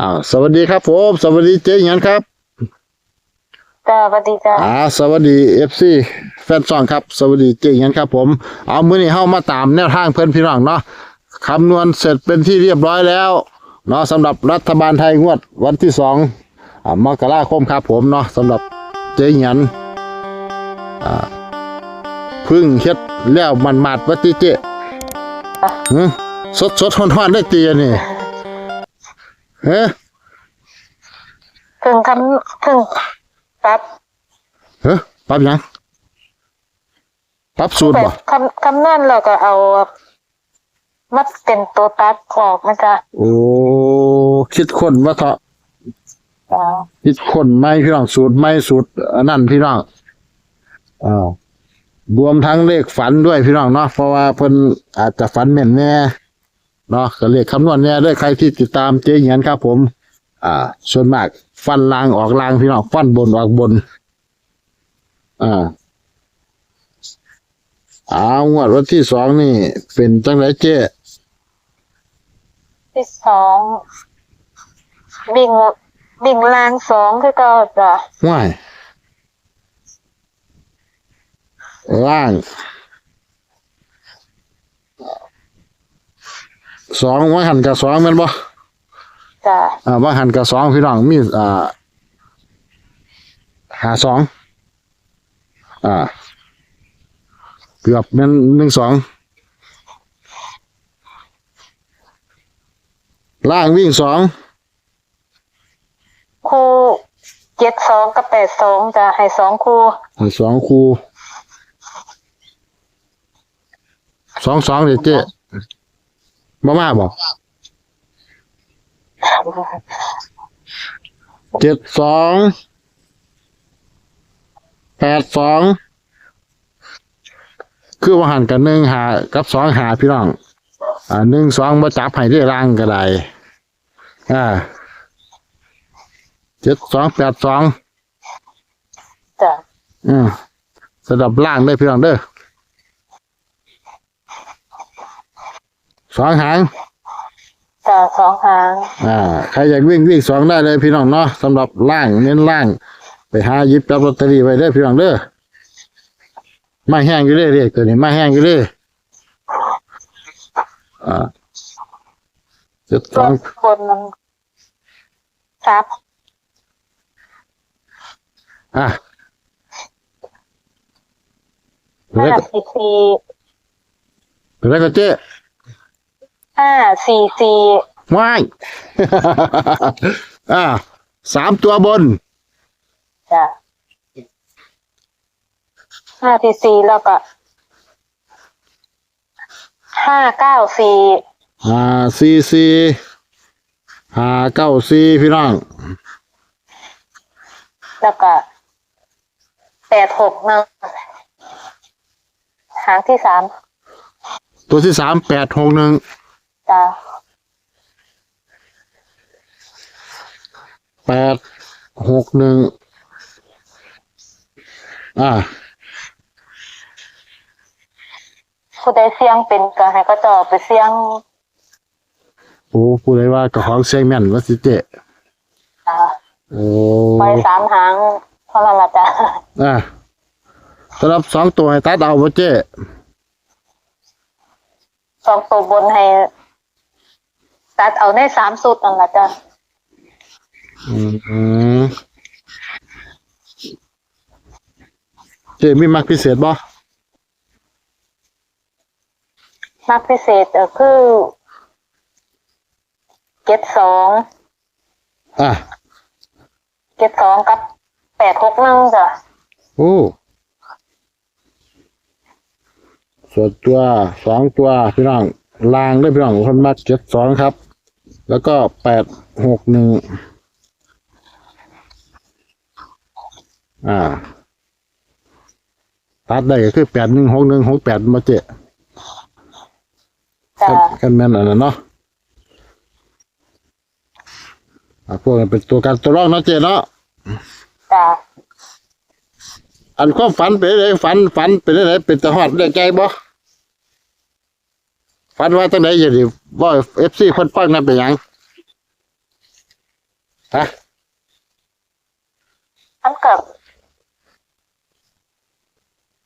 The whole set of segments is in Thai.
อ้าวสวัสดีครับผมสวัสดีเจ๊หยันครับจ้าสวัสดีจ้าอ่าสวัสดีเอฟซีแฟนซองครับ สวัสดีเจ๊หยันครับ ผม เอามื้อนี้เฮามาตามแนวทางเพิ่นพี่น้องเนาะคำนวณเสร็จเป็นที่เรียบร้อยแล้วเนาะสำหรับรัฐบาลไทยงวดวันที่สองอ่ามกราคมครับผมเนาะสำหรับเจ๊หยันอ่าเพึ่งเฮ็ดแล้วมันมาดๆวัติเจ๊หึสดสดๆฮ้อนๆได้ตีอันนี่ เฮ้ถึงคำถึงปั๊บเฮ้ปรับหยังปรับสูตรแบบ่บคำคำนั่นเราก็เอามัดเป็นตัวตัดออกนะจ๊ะโอ้คิดคนว่าเถาะจ้าคิดคนไม่พี่น้องสูตรไม่สูตรอันนั้นพี่น้องอ้าวรวมทั้งเลขฝันด้วยพี่น้องเนาะเพราะว่าเพิ่นอาจจะฝันแม่นแน่ เนาะก็เลขคำนวณแน่ด้วยใครที่ติดตามเจ๊เหงียนครับ ผม อ่า ส่วนมากฟันลางออกลางพี่น้องฟันบนออกบน อ่าเอางวดวันที่สองนี่ เป็นจังไรเจ๊ที่สองบิ่งบิ่งลางสองคือเก็จ้ะว่ายล่าง สองว่าหันกับสองแมันบ่จ้ะอ่าว่าหันกับสองพี่น้องมีอ่าหาสองอ่า เกือบแมันหนึ่งสองล่างวิ่งสองคู่เจ็ดสองกับแปดสองจ้ะให้สองคู่ให้สองคูสองสองเด็ดเจ๊ มามาบอกเจ็ดสองแปดสองคือว่าหันกันหนึ่งหากับสองหาพี่น้อง อ่าหนึ่งสองมาจับให้ได้ร่างก็ได้อ่าเจ็ดสองแปดสองจ้ะอืมสำหรับล่างได้เพียงเด้อ สองหางจ้ะสองหางอ่า ใครอยากวิ่งวิ่งสองได้เลยพี่น้องเนาะสำหรับล่างเน้นล่าง ไปหาหยิบจับลอตเตอรี่ไว้ได้อพี่น้องเด้อไม่แห้งอยู่เลยเรียกตัวนี้ไม่แห้งอยู่เลยอ่าเจ็ดสรองถบนมันครับอะห้าแล้วก็สี่สี่แล้วก็เจ๊ ห้าสี่สี่ว้าย อ่าสามตัวบน จ้ะห้าสี่สี่แล้วก็ห้าเก้าสี่ห้าสี่สี่ห้าเก้าสี่พี่น้องแล้วก็แปดหกหนึ่งหางที่สามตัวที่สามแปดหกหนึ่ง จ้ะแปดหกหนึ่งอ่าผู้ใดเสี่ยงเป็นก็ให้ก็จะเอาไปเสี่ยงโอ้พูดเลยว่ากับของเสียงแม่นว่าสิเจจ้ะโอ้ไปสามหางเท่านั้นละจ้ะอ่าสำหรับสองตัวให้ตัดเอาว่าเจสองตัวบนให้ ตัดเอาในสามสุดนั่นละจ้ะอืมเจมีมักพิเศษบ่มักพิเศษก็คือเก็ดสองอะเก็ดสองกับแปดหกหนึ่งจ้ะโอ้ส่วนตัวสองตัวพี่น้องลางได้พี่น้องคนมาเจ็ดสองครับ แล้วก็แปดหกหนึ่งอ่า ตัดได้ก็คือแปดหนึ่งหกหนึ่งหกแปดมาเจ๊จ้ะกันแม่นอันนั้นเนาะอ่าพวกนั้นเป็นตัวการตัวรองเนาะเจ๊เนาะจ้ะอันความฝันเป็นไงฝันฝันเป็นไงเป็นตะหอดได้ใจบ่ ฝันว่าตั้งไหนอย่าดิว่าเอฟซีเพิ่นฟังนั่นเป็นหยังฮะมันกับ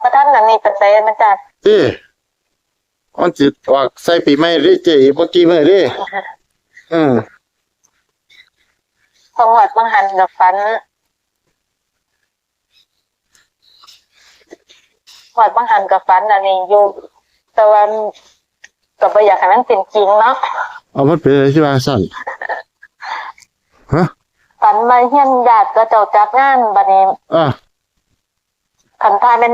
พระท่านอันนี้เป็นไสมันจ้ะที่มันจิตออกใส่ปีใหม่เดิเจ๊เมื่อกี้เมื่อดิอืมพอหวดบางหันกับฝันหวดบางหันกับฝันอันนี้อยู่แต่ว่า ก็บ่อยากให้มันเป็นจริงเนาะเอามันเป็นอะไรที่ว่าสั้นฮะฝันมาเฮียนญาติก็เจ้าจัดงานบัดนี้อะคันทายเป็น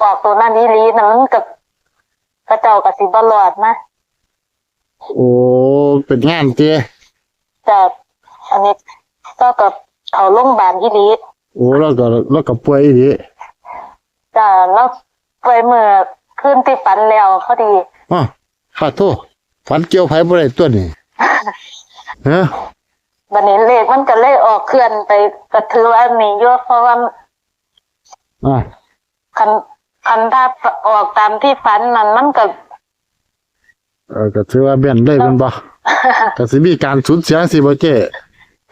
ออกตัวนั้นอีหลีนั่นมันกับกระเจ้ากับสิบรอดนะโอ้เป็นงานเจ๊แต่อันนี้ก็กับเขาโรงพยาบาลอีหลีโอ้แล้วก็แล้วก็ป่วยอีดีแต่แล้วไปเมื่อคืนที่ฝันแล้วพอดี อะขอโทษฝันเกี่ยวไผบ่ได้ตัวนี่ฮะบัดนี้เลขมันก็เลยออกเคลื่อนไปก็ถือว่ามีเยอะเพราะว่าอะคันคันถ้าออกตามที่ฝันนั้นมันก็เออก็ถือว่าแม่นเลยแมันบ่ก็สิมีการสูญเสียสิบ่เจ๊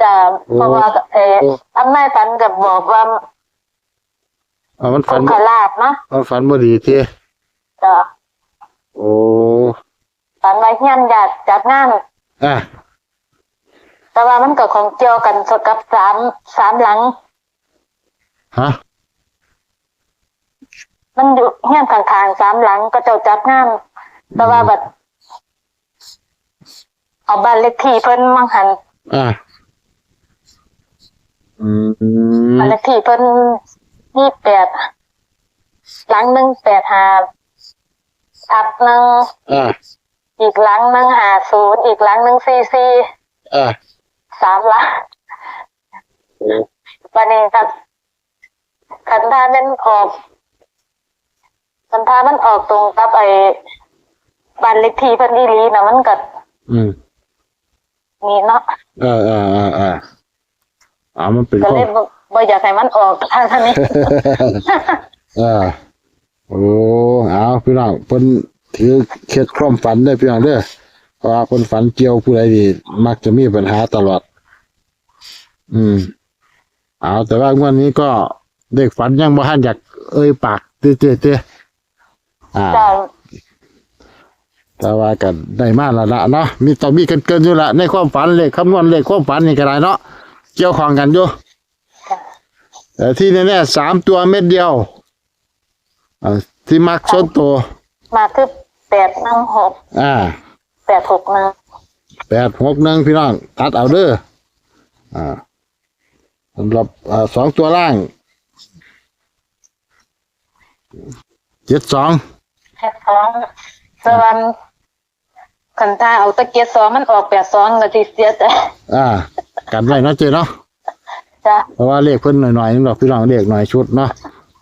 จะเพราะว่าเออโอ้อำนาจฝันกับบอกว่าเอามันคฝันนขลาบเนาะมันฝันบ่ดีเจ๊จะโอ้ฝันไว้ เฮียนญาติจัดงาน อะแต่ว่ามันก็ของเกี่ยวกันสกับสามสามหลัง ฮะ มันอยู่เฮียนข้างๆสามหลังก็เจ้าจัดงาน แต่ว่าแบบเอาบ้านเลขที่เพิ่นมังหันอะอืมบ้านเลขที่เพิ่นยี่แปดหลังหนึ่งแปดหาทับหนึ่งอะ อีกหลังหนึ่งหาศูนย์อีกหลังหนึ่งซีซีอะสามหลังวันนี้ครับคันทามันออกคันทามันออกตรงกับไอ้บ้านเลขที่เพิ่นอีหลีนะมันก็อืมนี่เนาะเออเออเออเอออ่ามันเป็นก็ข้อเลยบ่บ่อยากให้มันออกทางท่านนี้ เออโอ้เอาพี่น้องเพิ่น ถือเคล็ดคร่อมฝันได้อพี่น้องเด้อเพราะว่าเพิ่นฝันเกี่ยวผู้ใดดีมักจะมีปัญหาตลอด อืม เอาแต่ว่างวดนี้ก็เด็กฝันยังบ่ทันอยากเอ่ยปากเตื้อๆเตื้ออ่าจะแต่ว่ากันได้มาและละเนาะมีต้องมีกันเกินอยู่ละในความฝันเลขคำนวณเลขความฝันนี่ก็ได้เนาะเกี่ยวข้องกันอยู่แต่ที่แน่ๆสามตัวเม็ดเดียวอ่าที่มักชนตัว มาคือ แปดหนึ่งหกอ่าแปดหกหนึ่งแปดหกหนึ่งพี่น้อง ตัดเอาเด้ออ่าสำหรับอ่าสองตัวล่างเจ็ดสองแค่สองส่วนคันถ้าเอาตะเกียบสองมันออกแปดสองก็สิเสียใจอ่า กันไว้เนาะเจเนาะจ้ะเพราะว่าเลขเพิ่นหน่อยๆนึงดอกพี่น้องเลขหน่อยชุดเนาะ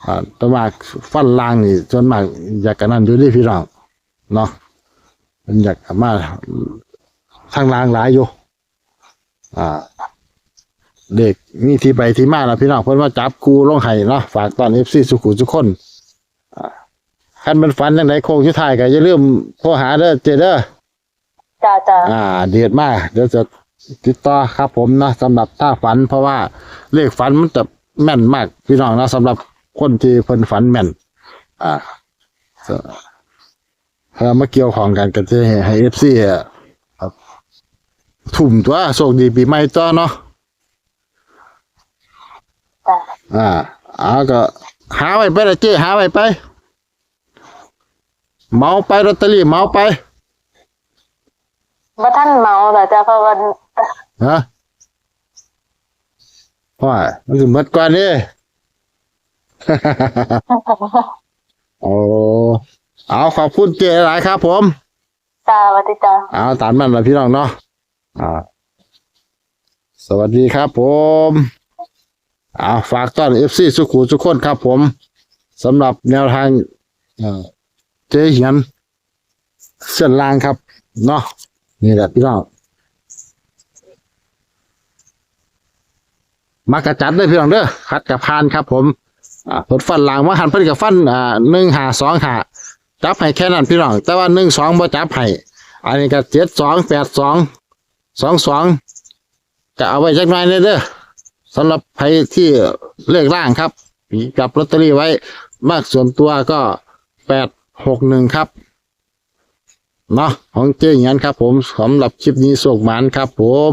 อ่าแตัวมากฟันล่างนี่ส่วนมากอยากกันนั่นอยู่ที่พี่น้อง เนาะมันอยากเอามาทางล่างหลายอยู่อ่าเลขมีที่ไปที่มาแล้วพี่น้องเพิ่นว่าจับกูลงไห้เนาะฝากตอน FC สุขุทุกคนอ่าคันมันฝันจังไดโค้งสุดท้ายก็อย่าลืมโทรหาเด้อเจเด้อจ้ะจ้ะอ่า เดือดมาก เดี๋ยวจะติดต่อครับผมนะสำหรับท่าฝัน เพราะว่าเลขฝันมันจะแม่นมาก พี่น้องนะสำหรับคนที่เพิ่นฝันแม่น อ่า เพื่อมาเกี่ยวของกันก็จะให้เอฟซีทุ่มตัวโชคดีปีใหม่ต่อเนาะจ้ะอ่าเอาก็หาไว้ไปละเจ้หาไว้ไป เมาไปลอตเตอรี่เมาไปว่าท่านเมาแต่จ้ะเพราะว่าฮะว่ามันคือหมดก่อนนี่โอ้ เอาขอบคุณเจหลายครับผมจ้าสวัสดีจ้าเอาตามนั้นละพี่น้องเนาะอ่าสวัสดีครับผมเอาฝากต้อนเอฟซีสุขุทุกคนครับผมสำหรับแนวทางเอ่อเจเหียนเส้นล่างครับเนาะนี่แหละพี่น้องมากระจัดเลยพี่น้องเด้อคัดกับพานครับผมอ่าเพิ่นฟันล่างว่าหันเพิ่นกับฟันอ่าหนึ่งหาสองหา จับให้แค่นั้นพี่น้อง แต่ว่าหนึ่งสองบ่จับให้อันนี้ก็เจ็ดสองแปดสองสองสองก็เอาไว้จักหน่อยเด้อสำหรับใครที่เลือกร่างครับจับลอตเตอรี่ไว้มากส่วนตัวก็แปดหกหนึ่งครับเนาะของเจ๊อย่างนั้นครับผมสำหรับคลิปนี้โศกหมานครับผม